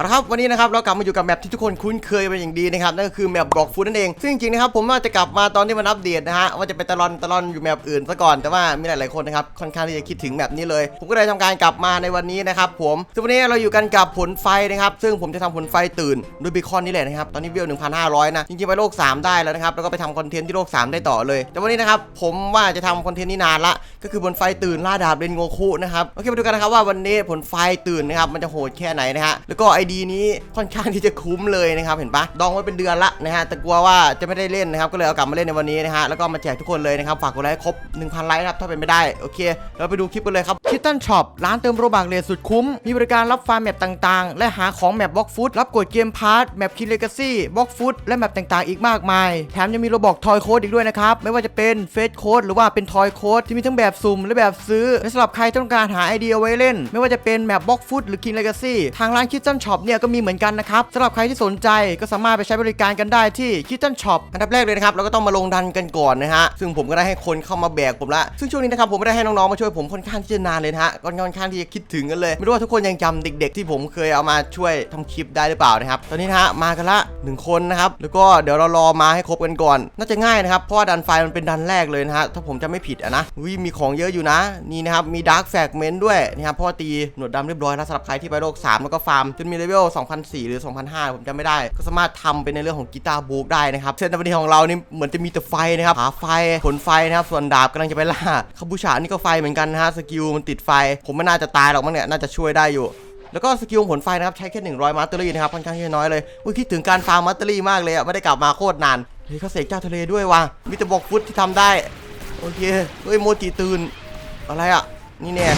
เอาละครับวันนี้นะครับเรากลับมาอยู่กับแมปที่ทุกคนคุ้นเคยเป็นอย่างดีนะครับนั่นก็คือแมปบลอกฟูดนั่นเองซึ่งจริงๆนะครับผมว่าจะกลับมาตอนที่มันอัปเดตนะฮะว่าจะไปตะลอนตะลอนอยู่แมปอื่นซะก่อนแต่ว่ามีหลายๆคนนะครับค่อนข้างที่จะคิดถึงแมปนี้เลย ผมก็เลยทำการกลับมาในวันนี้นะครับผมซึ่งวันนี้เราอยู่กันกับผลไฟนะครับซึ่งผมจะทำผลไฟตื่นด้วยบีคอนนี่แหละนะครับตอนนี้เวล1,500นะจริงๆไปโลก 3 ได้แล้วนะครับแล้วก็ไปทำคอนเทนต์ที่โลก 3 ได้ต่อเลย แต่วันนี้นะครับผมว่าจะทำคอนเทนต์นี้นานละก็คือผลไฟตื่นล่าดาบเรนโงคุนะครับโอเคมาดูกันนะครับว่าวันนี้ผลไฟตื่นนะครับมันจะโหดแค่ไหนนะฮะแล้วก็ไอดีนี้ค่อนข้างที่จะคุ้มเลยนะครับเห็นปะดองไว้เป็นเดือนละนะฮะแต่กลัวว่าจะไม่ได้เล่นนะครับก็เลยเอากลับมาเล่นในวันนี้นะฮะแล้วก็มาแจกทุกคนเลยนะครับฝากกดไลค์ครบ 1,000 ไลค์นะครับถ้าเป็นไม่ได้โอเคเราไปดูคลิปกันเลยครับคิตตันช็อปร้านเติมโรบักเลทสุดคุ้ม มีบริการรับฟาร์มแมปต่างๆ และหาของแมปบล็อกฟุตรับกดเกมพาร์ทแมปคินเลกาซี่บล็อกฟุตและแมปต่างๆ อีกมากมาย แถมยังมีโรบอกทอยโค้ดอีกด้วยนะครับไม่ว่าจะเป็นเฟสโค้ดหรือว่าเป็นทอยโค้ดที่มีทั้งแบบสุ่มและแบบซื้อและสำหรับใครต้องการหาไอเดียไว้เล่น ไม่ว่าจะเป็นแมปบล็อกฟุตหรือคินเลกาซี่ทางร้านคิตตันช็อปเนี่ยก็มีเหมือนกันนะครับสำหรับใครที่สนใจก็สามารถไปใช้บริการกันได้ที่คิตตันช็อปอันดับแรกเลยนะครับเราก็ต้องมาลงดันกันก่อนนะฮะซึ่งผมก็ได้ให้คนเข้ามาแบกผมละซึ่งช่วงนี้นะครับผมไม่ได้ให้น้องๆมาช่วยผมค่อนข้างที่จะนานเลยนะฮะก็ค่อนข้างที่จะคิดถึงกันเลยไม่รู้ว่าทุกคนยังจำเด็ก ๆ ที่ผมเคยเอามาช่วยทำคลิปได้หรือเปล่านะครับตอนนี้นะฮะมากันละหนึ่งคนนะครับแล้วก็เดี๋ยวเรารอมาให้ครบกันก่อน น่าจะง่ายนะครับเพราะว่าดันไฟมันเป็นดันแรกเลยนะฮะถ้าผมจะไม่ผิดอะนะวิมีของเยอะอยู่นะนี่นะครับมีดาร์กแฟกเมนต์ด้วยนะครับเพราะว่าตีหนวดดำเรียบร้อยแล้วสำหรับใครที่ไปโลก3แล้วก็ฟาร์มจนมีเลเวล2004 หรือ 2005 ผมจำไม่ได้ ก็สามารถทำเป็นในเรื่องของกีตาร์บูกได้นะครับเซตในวันนี้ของเรานี่เหมือนจะมีแต่ไฟนะครับหาไฟผลไฟนะครับส่วนดาบกำลังจะไปล่าคาบูชานี่ก็ไฟเหมือนกันนะฮะสกิลมันติดไฟ ผมไม่น่าจะตายหรอกมั้งเนี่ยน่าจะช่วยได้อยู่แล้วก็สกิลผลไฟนะครับ ใช้แค่ 100 มาสเตอรี่นะครับค่อนข้างที่จะน้อยเลยอุ้ยคิดถึงการฟาร์มมาสเตอรี่มากเลยอะ ไม่ได้กลับมาโคตรนาน เฮ้ยเขาเสกเจ้าทะเลด้วยว่ะมีแต่บอกฟุตที่ทำได้ โอเค เฮ้ย โมจิตื่น อะไรอะ นี่แน่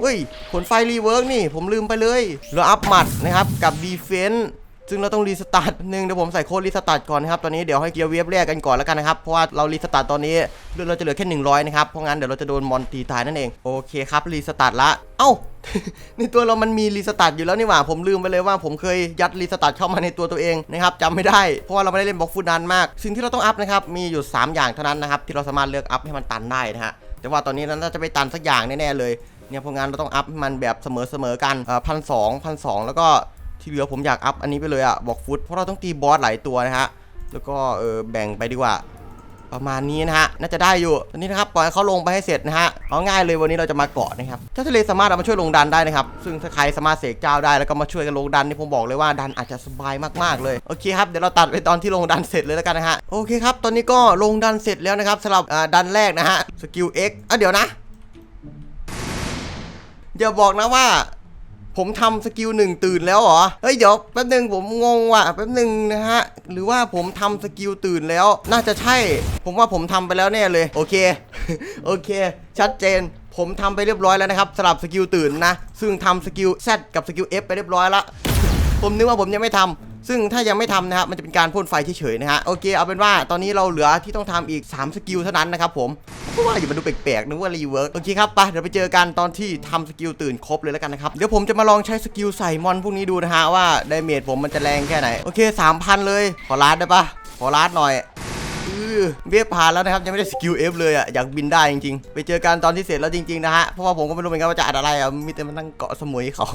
เฮ้ยผลไฟรีเวิร์กนี่ ผมลืมไปเลย เราอัพหมัดนะครับ กับดีเฟนส์ซึ่งเราต้องรีสตาร์ทหนึ่งเดี๋ยวผมใส่โค้ดรีสตาร์ทก่อนนะครับตอนนี้เดี๋ยวให้เกียร์เวฟแรกกันก่อนแล้วกันนะครับ เพราะว่าเรารีสตาร์ทตอนนี้เลือดเราจะเหลือแค่ 100 นะครับ เพราะงั้นเดี๋ยวเราจะโดนมอนตีตายนั่นเอง โอเคครับรีสตาร์ทละ เอ้า ในตัวเรามันมีรีสตาร์ทอยู่แล้วนี่หว่า ผมลืมไปเลยว่าผมเคยยัดรีสตาร์ทเข้ามาในตัวตัวเองนะครับจำไม่ได้ เพราะว่าเราไม่ได้เล่นบล็อกฟุตนานมาก สิ่งที่เราต้องอัพนะครับมีอยู่ 3 อย่างเท่านั้นนะครับที่เราสามารถเลือกอัพให้มันตันได้นะฮะแต่ว่าตอนนี้เราน่าจะไปตันสักอย่างแน่ๆเลย เนี่ยเพรานเราต้องอัพมันแบบเสมอๆกันพันสองพันสองแล้วก็ที่เหลือผมอยากอัพอันนี้ไปเลยอะบอกฟุตเพราะเราต้องตีบอสหลายตัวนะฮะแล้วก็เออแบ่งไปดีกว่า ประมาณนี้นะฮะน่าจะได้อยู่ตอนนี้นะครับปล่อยให้เขาลงไปให้เสร็จนะฮะเอาง่ายเลยวันนี้เราจะมาเกาะนะครับเจ้าทะเลสามารถเอามาช่วยลงดันได้นะครับซึ่งถ้าใครสามารถเสกเจ้าได้แล้วก็มาช่วยกันลงดันนี่ผมบอกเลยว่าดันอาจจะสบายมากๆเลยโอเคครับเดี๋ยวเราตัดไปตอนที่ลงดันเสร็จเลยแล้วกันนะฮะโอเคครับตอนนี้ก็ลงดันเสร็จแล้วนะครับสำหรับอ่าดันแรกนะฮะสกิล X อะเดี๋ยวนะ อย่าบอกนะว่า ผมทำสกิลหนึ่งตื่นแล้วเหรอ เฮ้ยเดี๋ยวแป๊บนึงผมงงว่ะแป๊บนึงนะฮะ หรือว่าผมทำสกิลตื่นแล้ว น่าจะใช่ ผมว่าผมทำไปแล้วแน่เลย โอเค โอเค ชัดเจนผมทำไปเรียบร้อยแล้วนะครับสลับสกิลตื่นนะ ซึ่งทำสกิล Z กับสกิล F ไปเรียบร้อยละผมนึกว่าผมยังไม่ทำ ซึ่งถ้ายังไม่ทำนะครับมันจะเป็นการพ่นไฟเฉยๆนะฮะโอเคเอาเป็นว่าตอนนี้เราเหลือที่ต้องทำอีก 3 สกิลเท่านั้นนะครับผมเพราะว่าอยู่มันดูแปลกๆนึกว่ารีเวิร์กโอเคครับไปเดี๋ยวไปเจอกันตอนที่ทำสกิลตื่นครบเลยแล้วกันนะครับเดี๋ยวผมจะมาลองใช้สกิลใส่มอนพวกนี้ดูนะฮะว่าไดเมจผมมันจะแรงแค่ไหนโอเค3,000เลยขอลาดได้ปะขอลาดหน่อยอือเวียบผ่านแล้วนะครับยังไม่ได้สกิลเอฟเลยอะอยากบินได้จริงๆ ไปเจอกันตอนที่เสร็จแล้วจริงๆนะฮะเพราะว่าผมก็ไม่รู้เหมือนกันว่าจะอัดอะไรอะมีแต่มานั่งเกาะสมุยเขา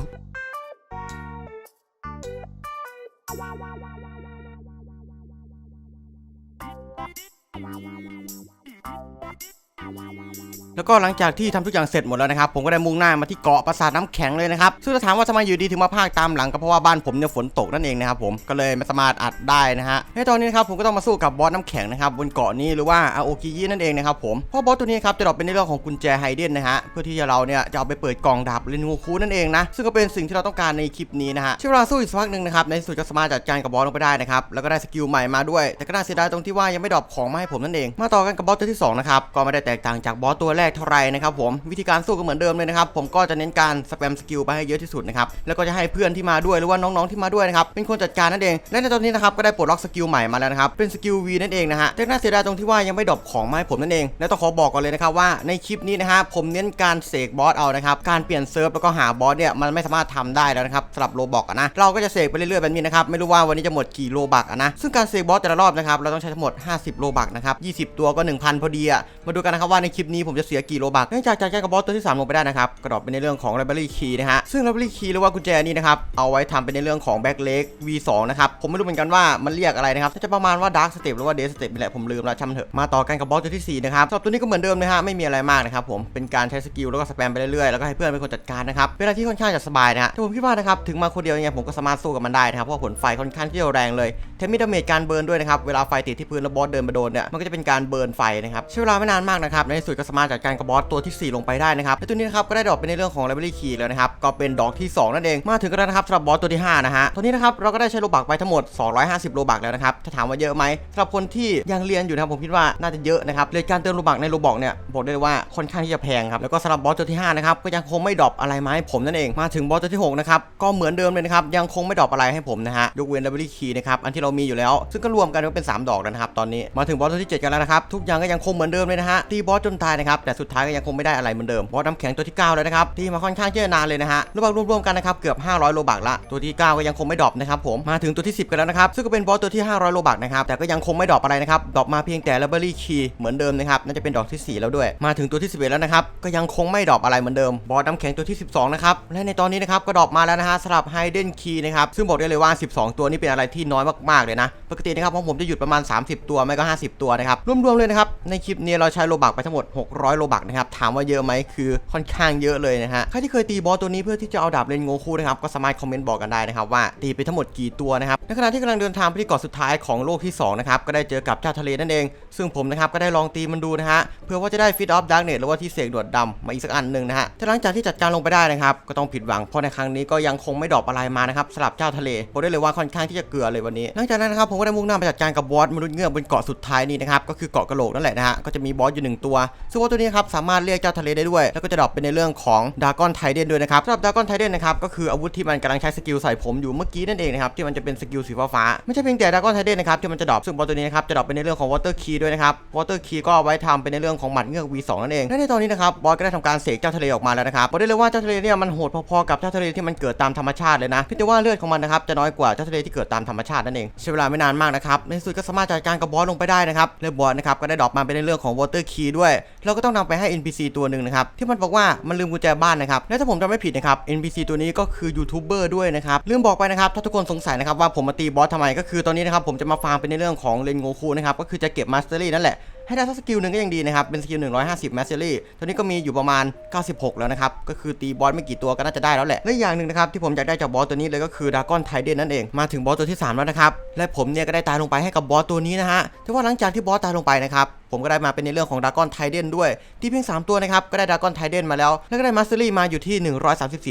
แล้วก็หลังจากที่ทำทุกอย่างเสร็จหมดแล้วนะครับผมก็ได้มุ่งหน้ามาที่เกาะปราสาทน้ำแข็งเลยนะครับซึ่งถ้าถามว่าทำไมอยู่ดีถึงมาพากตามหลังก็เพราะว่าบ้านผมเนี่ยฝนตกนั่นเองนะครับผมก็เลยไม่สามารถอัดได้นะฮะในตอนนี้นะครับผมก็ต้องมาสู้กับบอสน้ำแข็งนะครับบนเกาะนี้หรือว่าอาโอกิยินั่นเองนะครับผมเพราะบอสตัวนี้ครับจะดรอปเป็นในเรื่องของกุญแจไฮเดนนะฮะเพื่อที่จะเราเนี่ยจะเอาไปเปิดกล่องดาบเรนูคูนั่นเองนะซึ่งก็เป็นสิ่งที่เราต้องการในคลิปนี้นะฮะใช้เวลาสู้อีกสักพักหนึ่งนะครับในสุดก็สามารถจัดการกับบอสลงไปได้นะครับแล้วก็ได้สกิลใหม่มาด้วย แต่ก็น่าเสียดายตรงที่ว่ายังไม่ดรอปของมาให้ผมนั่นเองมาต่อกันกับบอสตัวที่สองนะครับก็ไม่ได้แตกต่างจากบอสตัวแรกเท่าไรนะครับผมวิธีการสู้ก็เหมือนเดิมเลยนะครับผมก็จะเน้นการสแปมสกิลไปให้เยอะที่สุดนะครับแล้วก็จะให้เพื่อนที่มาด้วยหรือว่าน้องๆที่มาด้วยนะครับเป็นคนจัดการนั่นเองและในตอนนี้นะครับก็ได้ปลดล็อกสกิลใหม่มาแล้วนะครับเป็นสกิล V นั่นเองนะฮะแต่น่าเสียดายตรงที่ว่ายังไม่ดรอปของมาให้ผมนั่นเอง และต้องขอบอกก่อนเลยนะครับว่าในคลิปนี้นะฮะผมเน้นการเสกบอสเอานะครับการเปลี่ยนเซิร์ฟแล้วก็หาบอสเนี่ยมันไม่สามารถทำได้แล้วนะครับสำหรับโลบอกนะเราก็จะเสกไปเรื่อยๆแบบนี้นะครับไม่รู้ว่าวันนี้จะหมดกี่โลบักนะซึ่งการเสกบอสแต่ละรอบนะครับเราต้องใช้ทั้งหมด 50 โลบักนะครับ20 ตัวก็ 1,000 พอดีอะมาดูกันนะครับว่าในคลิปนี้ผมจะเสียสียกี่โลบักเนื่องจากจัดการกับบอสตัวที่ 3 ลงไปได้นะครับกระดอบเป็นในเรื่องของ library key นะฮะซึ่ง library key หรือว่ากุญแจนี้นะครับเอาไว้ทำเป็นในเรื่องของ back leg v2 นะครับผมไม่รู้เหมือนกันว่ามันเรียกอะไรนะครับน่าจะประมาณว่า dark step หรือว่า death step นี่แหละผมลืมแล้วช่างมันเถอะมาต่อกันกับบอสตัวที่สี่นะครับสำหรับตัวนี้ก็เหมือนเดิมนะฮะไม่มีอะไรมากนะครับผมเป็นการใช้สกิลแล้วก็สแปมไปเรื่อยๆแล้วก็ให้เพื่อนเป็นคนจัดการนะครับเป็นอะไรที่ค่อนข้างจะสบายนะฮะแต่ผมคิดว่านะครับถึงมาคนเดียวยังไงผมก็สามารถสู้กับมันได้นะครับเพราะผลไฟค่อนข้างที่จะแรงเลยแถมมีดาเมจการเบิร์นด้วยนะครับเวลาไฟติดที่พื้นแล้วบอสเดินมาโดนเนี่ยมันก็จะเป็นการเบิร์นไฟนะครับใช้เวลาไม่นานมากนะครับในที่สุดก็สามารถจัดการกับบอสตัวที่ 4 ลงไปได้นะครับและตัวนี้นะครับก็ได้ดอกเป็นในเรื่องของ library key แล้วนะครับก็เป็นดอกที่ 2 นั่นเองมาถึงกันแล้วนะครับสำหรับบอสตัวที่5นะฮะตัวนี้นะครับเราก็ได้ใช้โลบักไปทั้งหมด 250 โลบักแล้วนะครับถ้าถามว่าเยอะไหมสำหรับคนที่ยังเรียนอยู่นะครับผมคิดว่าน่าจะเยอะนะครับเลยการเติมโลบักในโลบอกเนี่ยบอกได้เลยว่าค่อนข้างที่จะแพงครับแล้วก็สำหรับบอสตัวที่5นะครับก็ยังคงไม่ดรอปอะไรมาให้ผมนั่นเองมาถึงบอสตัวที่6นะครับก็เหมือนเดิมเลยนะครับยังคงไม่ดรอปอะไรให้ผมนะฮะยกเว้น library key นะครับอันที่เรามีอยู่แล้ว ซึ่งก็รวมกันก็เป็น 3 ดอกแล้วนะครับตอนนี้มาถึงบอสตัวที่ 7 กันแล้วนะครับทุกอย่างก็ยังคงเหมือนเดิมเลยนะฮะตีบอสจนตายนะครับแต่สุดท้ายก็ยังคงไม่ได้อะไรเหมือนเดิมบอสน้ำแข็งตัวที่9เลยนะครับตีมาค่อนข้างที่จะนานเลยนะฮะโลบักรวมๆกันนะครับเกือบ 500 โลบักละตัวที่ 9 ก็ยังคงไม่ดรอปนะครับผมมาถึงตัวที่ 10 กันแล้วนะครับซึ่งก็เป็นบอสตัวที่ 500 โลบักนะครับแต่ก็ยังคงไม่ดรอปอะไรนะครับดรอปมาเพียงแต่ library key เหมือนเดิมนะครับน่าจะเป็นดอกที่ 4 แล้วด้วย มาถึงตัวที่ 11 แล้วนะครับก็ยังคงไม่ดรอปอะไรเหมือนเดิมบอสน้ำแข็งตัวที่ 12 นะครับและในตอนนี้นะครับก็ดรอปมาแล้วนะฮะสำหรับ hidden key นะครับซึ่งบอกได้เลยว่า 12 ตัวนี้เป็นอะไรที่น้อยมากๆเลยนะปกตินะครับของผมจะหยุดประมาณ 30 ตัวไม่ก็ 50 ตัวนะครับรวมๆเลยนะครับในคลิปนี้เราใช้โลบักไปทั้งหมด 600 โลบักนะครับถามว่าเยอะไหมคือค่อนข้างเยอะเลยนะฮะใครที่เคยตีบอสตัวนี้เพื่อที่จะเอาดาบเลนโงคูนะครับก็สามารถคอมเมนต์บอกกันได้นะครับว่าตีไปทั้งหมดกี่ตัวนะครับในขณะที่กำลังเดินทางไปที่เกาะสุดท้ายของโลกที่สองนะครับก็ได้เจอกับเจ้าทะเลนั่นเอง ซึ่งผมนะครับก็ได้ลองตีมันดูนะฮะเพื่อว่าจะได้ฟิตออฟดาร์กเนตหรือว่าที่เสกดวดดำมาอีกสักอันหนึ่งนะฮะแต่หลังจากที่จัดการลงไปได้นะครับก็ต้องผิดหวังเพราะในครั้งนี้ก็ยังคงไม่ดรอปอะไรมานะครับสำหรับเจ้าทะเลบอกได้เลยว่าค่อนข้างที่จะเกลือเลยวันนี้หลังจากนั้นนะครับผมก็ได้มุ่งหน้าไปจัดการกับบอสมนุษย์เงือกบนเกาะสุดท้ายนี้นะครับก็คือเกาะกะโหลกนั่นแหละนะฮะก็จะมีบอสอยู่หนึ่งตัวซึ่งบอสตัวนี้ครับสามารถเรียกเจ้าทะเลได้ด้วย แล้วก็จะดรอปเป็นในเรื่องของดากอนไทเดนด้วยนะครับสำหรับดากอนไทเดนนะครับก็คืออาวุธที่มันกำลังใช้สกิลใส่ผมอยู่เมื่อกี้นั่นเองนะครับที่มันจะเป็นสกิลสีฟ้าไม่ใช่เพียงแต่ดากอนไทเดนนะครับที่มันจะดรอปซึ่งบอสตัวนี้นะครับจะดรอปเป็นในเรื่องของวอเตอร์คีด้วยนะครับวอเตอร์คีก็ไว้ทำเป็นในเรื่องของหมัดเงือก V2 นั่นเองและในตอนนี้นะครับบอสก็ได้ทำการเสกเจ้าทะเลออกมาแล้วนะครับบอกได้เลยว่าเจ้าทะเลเนี่ยมันโหดพอๆกับเจ้าทะเลที่มันเกิดตามธรรมชาติเลยนะเพียงแต่ว่าเลือดของมันนะครับจะน้อยกว่าเจ้าทะเลที่เกิดตามธรรมชาตินั่นเองใช้เวลาไม่นานมากนะครับในสุดก็สามารถจัดการกับบอสลงไปได้นะครับและบอสนะครับก็ได้ดรอปมาเป็นในเรื่องของวอเตอร์คีด้วยเราก็ต้องนำไปให้ NPC ตัวหนึ่งนะครับที่มันบอกว่ามันลืมกุญแจบ้านนะครับและถ้าผมจำไม่ผิดนะครับ NPC ตัวนี้ก็คือยูทูบเบอร์ด้วยนะครับลืมบอกไปนะครับถ้าทุกคนสงสัยนะครับว่าผมมาตีบอสทำไมก็คือตอนนี้นะครับผมจะมาฟาร์มเป็นในเรื่องของเลนโงคูนะครับก็คือจะเก็บมาสเตอรี่นั่นแหละ ให้ได้สักสกิลหนึ่งก็ยังดีนะครับ เป็นสกิล 150 m a s t e r y ตอนนี้ก็มีอยู่ประมาณ 96 แล้วนะครับ ก็คือตีบอสไม่กี่ตัวก็น่าจะได้แล้วแหละ และอีกอย่างหนึ่งนะครับที่ผมอยากได้จากบอสตัวนี้เลยก็คือดากอนไทเดนนั่นเอง มาถึงบอสตัวที่ 3 แล้วนะครับ และผมเนี่ยก็ได้ตายลงไปให้กับบอสตัวนี้นะฮะ แต่ว่าหลังจากที่บอสตายลงไปนะครับผมก็ได้มาเป็นในเรื่องของดากอนไทเดนด้วย ที่เพียง 3 ตัวนะครับ ก็ได้ดากอนไทเดนมาแล้ว แล้วก็ได้มาสเตอรี่มาอยู่ที่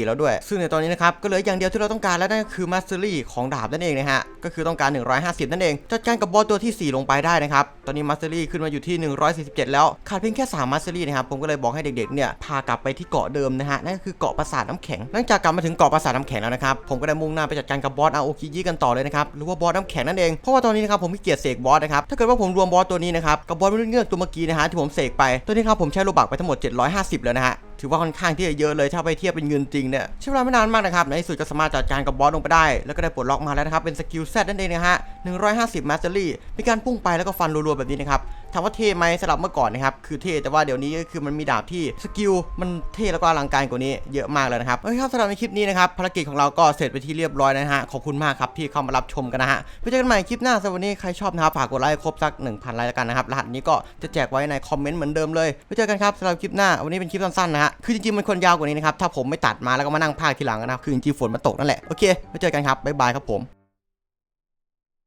134 แล้วด้วย ซึ่งในตอนนี้นะครับ ก็เหลืออย่างเดียวที่เราต้องการแล้วนั่นก็คือมาสเตอรี่ของดาบนั่นเองนะฮะ ก็คือต้องการ 150 นั่นเอง จัดการกับบอสตัวที่ 4 ลงไปได้นะครับ ตอนนี้มาสเตอรี่ขึ้นมาอยู่ที่ 147 แล้วขาดเพียงแค่3มาสเตอรี่นะครับผมก็เลยบอกให้เด็กๆเนี่ยพากลับไปที่เกาะเดิมนะฮะนั่นก็คือเกาะปราสาทน้ำแข็งหลังจากกลับมาถึงเกาะปราสาทน้ำแข็งแล้วนะครับผมก็ได้มุ่งหน้าไปจัดการกับบอสอาโอคิยิกันต่อเลยนะครับหรือว่าบอสน้ำแข็งนั่นเองเพราะว่าตอนนี้นะครับผมขี้เกียจเสกบอสนะครับถ้าเกิดว่าผมรวมบอสตัวนี้นะครับกับบอสมนุษย์เงือกตัวเมื่อกี้นะฮะที่ผมเสกไปตัวนี้ครับผมใช้โลบักไปทั้งหมด 750 แล้วนะฮะถือว่าค่อนข้างที่จะเยอะเลยถ้าไปเทียบเป็นเงินจริงเนี่ยใช้เวลาไม่นานมากนะครับ ในที่สุดก็สามารถจัดการกับบอสลงไปได้ แล้วก็ได้ปลดล็อกมาแล้วนะครับ เป็นสกิลแซนั่นเองนะฮะ150มาสเตอรี่มีการพุ่งไปแล้วก็ฟันรัวๆแบบนี้นะครับถามว่าเท่ไหมสำหรับเมื่อก่อนนะครับคือเท่แต่ว่าเดี๋ยวนี้ก็คือมันมีดาบที่สกิลมันเท่แล้วก็อลังการกว่านี้เยอะมากเลยนะครับโอเคครับสำหรับในคลิปนี้นะครับภารกิจของเราก็เสร็จไปที่เรียบร้อยนะฮะขอบคุณมากครับที่เข้ามารับชมกันนะฮะไปเจอกันใหม่คลิปหน้าสำหรับวันนี้ใครชอบนะครับฝากกดไลค์ครบสัก 1,000ไลค์แล้วกันนะครับรหัสนี้ก็จะแจกไว้ในคอมเมนต์เหมือนเดิมเลยไปเจอกันครับสำหรับคลิปหน้าวันนี้เป็นคลิปสั้นๆนะฮะคือจริงๆมันควรยาวกว่านี้นะครับถ้าผมไม่ตัดมาแล้วก็มานั่งภาคทีหลังนะครับคือจริงๆฝนมันตกนั่นแหละโอเคไว้เจอกันครับบ๊ายบายครับผม